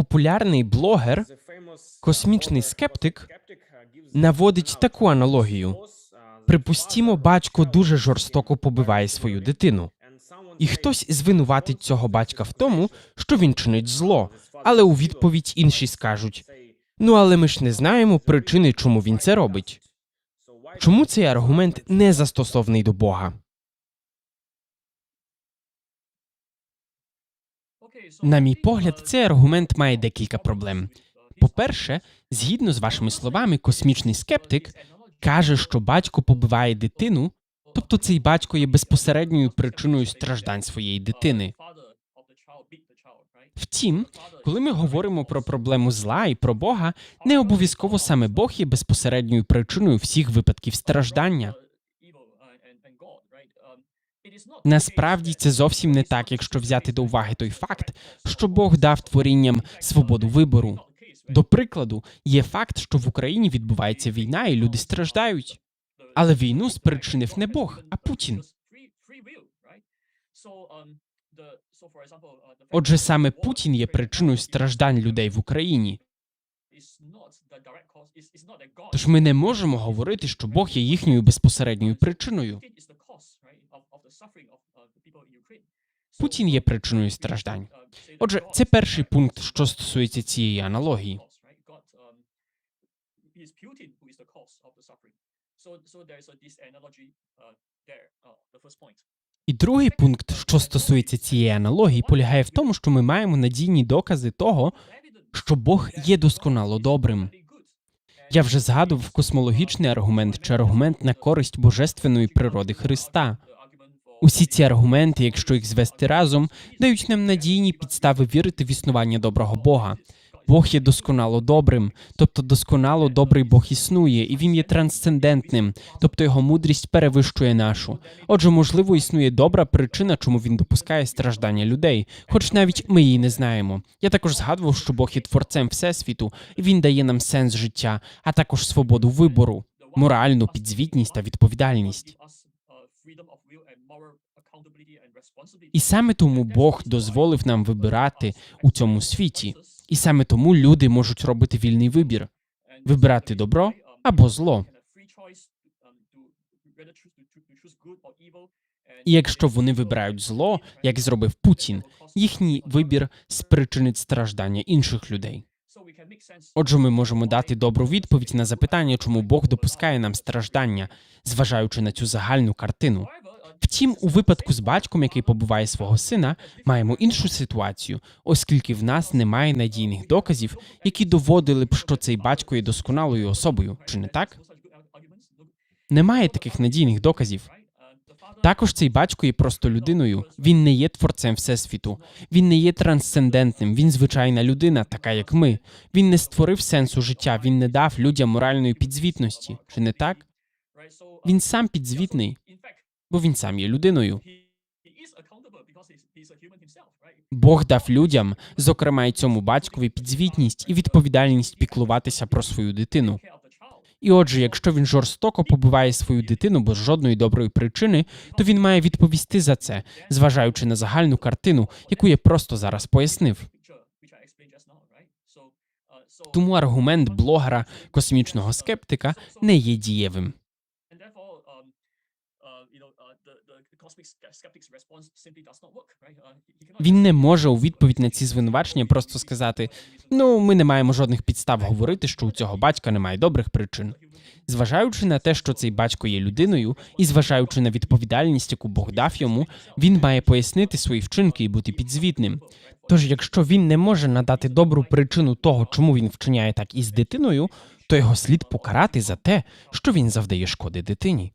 Популярний блогер, космічний скептик, наводить таку аналогію. Припустімо, батько дуже жорстоко побиває свою дитину, і хтось звинуватить цього батька в тому, що він чинить зло, але у відповідь інші скажуть: ну але ми ж не знаємо причини, чому він це робить. Чому цей аргумент не застосовний до Бога? На мій погляд, цей аргумент має декілька проблем. По-перше, згідно з вашими словами, космічний скептик каже, що батько побиває дитину, тобто цей батько є безпосередньою причиною страждань своєї дитини. Втім, коли ми говоримо про проблему зла і про Бога, не обов'язково саме Бог є безпосередньою причиною всіх випадків страждання. Насправді це зовсім не так, якщо взяти до уваги той факт, що Бог дав творінням свободу вибору. До прикладу, є факт, що в Україні відбувається війна і люди страждають. Але війну спричинив не Бог, а Путін. Отже, саме Путін є причиною страждань людей в Україні. Тож ми не можемо говорити, що Бог є їхньою безпосередньою причиною. Путін є причиною страждань. Отже, це перший пункт, що стосується цієї аналогії. І другий пункт, що стосується цієї аналогії, полягає в тому, що ми маємо надійні докази того, що Бог є досконало добрим. Я вже згадував космологічний аргумент чи аргумент на користь божественної природи Христа. Усі ці аргументи, якщо їх звести разом, дають нам надійні підстави вірити в існування доброго Бога. Бог є досконало добрим, тобто досконало добрий Бог існує, і він є трансцендентним, тобто його мудрість перевищує нашу. Отже, можливо, існує добра причина, чому він допускає страждання людей, хоч навіть ми її не знаємо. Я також згадував, що Бог є творцем всесвіту, і він дає нам сенс життя, а також свободу вибору, моральну підзвітність та відповідальність. І саме тому Бог дозволив нам вибирати у цьому світі, і саме тому люди можуть робити вільний вибір вибирати добро або зло. І якщо вони вибирають зло, як зробив Путін, їхній вибір спричинить страждання інших людей. Отже, ми можемо дати добру відповідь на запитання, чому Бог допускає нам страждання, зважаючи на цю загальну картину. Втім, у випадку з батьком, який побиває свого сина, маємо іншу ситуацію, оскільки в нас немає надійних доказів, які доводили б, що цей батько є досконалою особою, чи не так? Немає таких надійних доказів. Також цей батько є просто людиною. Він не є творцем всесвіту. Він не є трансцендентним. Він звичайна людина, така як ми. Він не створив сенсу життя. Він не дав людям моральної підзвітності. Чи не так? Він сам підзвітний, бо він сам є людиною. Бог дав людям, зокрема й цьому батькові, підзвітність і відповідальність піклуватися про свою дитину. І отже, якщо він жорстоко побиває свою дитину без жодної доброї причини, то він має відповісти за це, зважаючи на загальну картину, яку я просто зараз пояснив. Тому аргумент блогера космічного скептика не є дієвим. Він не може у відповідь на ці звинувачення просто сказати: ну, ми не маємо жодних підстав говорити, що у цього батька немає добрих причин. Зважаючи на те, що цей батько є людиною, і зважаючи на відповідальність, яку Бог дав йому, він має пояснити свої вчинки і бути підзвітним. Тож, якщо він не може надати добру причину того, чому він вчиняє так із дитиною, то його слід покарати за те, що він завдає шкоди дитині.